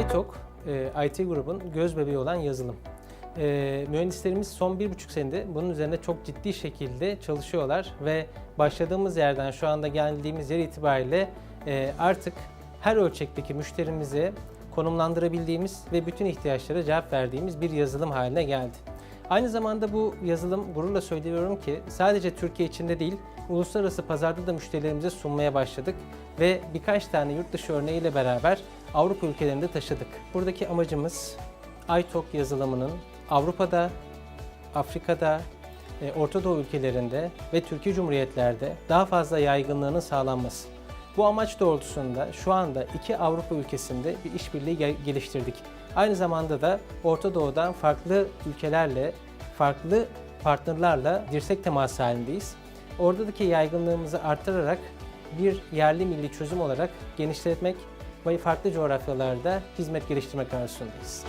iTalk, e, IT grubun göz bebeği olan yazılım. E, mühendislerimiz son bir buçuk senede bunun üzerinde çok ciddi şekilde çalışıyorlar ve başladığımız yerden şu anda geldiğimiz yer itibariyle e, artık her ölçekteki müşterimize konumlandırabildiğimiz ve bütün ihtiyaçlara cevap verdiğimiz bir yazılım haline geldi. Aynı zamanda bu yazılım gururla söylüyorum ki sadece Türkiye içinde değil, uluslararası pazarda da müşterilerimize sunmaya başladık ve birkaç tane yurt dışı örneğiyle beraber Avrupa ülkelerinde taşıdık. Buradaki amacımız iTalk yazılımının Avrupa'da, Afrika'da, e, Orta Doğu ülkelerinde ve Türkiye Cumhuriyetlerde daha fazla yaygınlığının sağlanması. Bu amaç doğrultusunda şu anda iki Avrupa ülkesinde bir işbirliği gel- geliştirdik. Aynı zamanda da Orta Doğu'dan farklı ülkelerle, farklı partnerlerle dirsek teması halindeyiz. Oradaki yaygınlığımızı artırarak bir yerli milli çözüm olarak genişletmek farklı coğrafyalarda hizmet geliştirmek arzusundayız.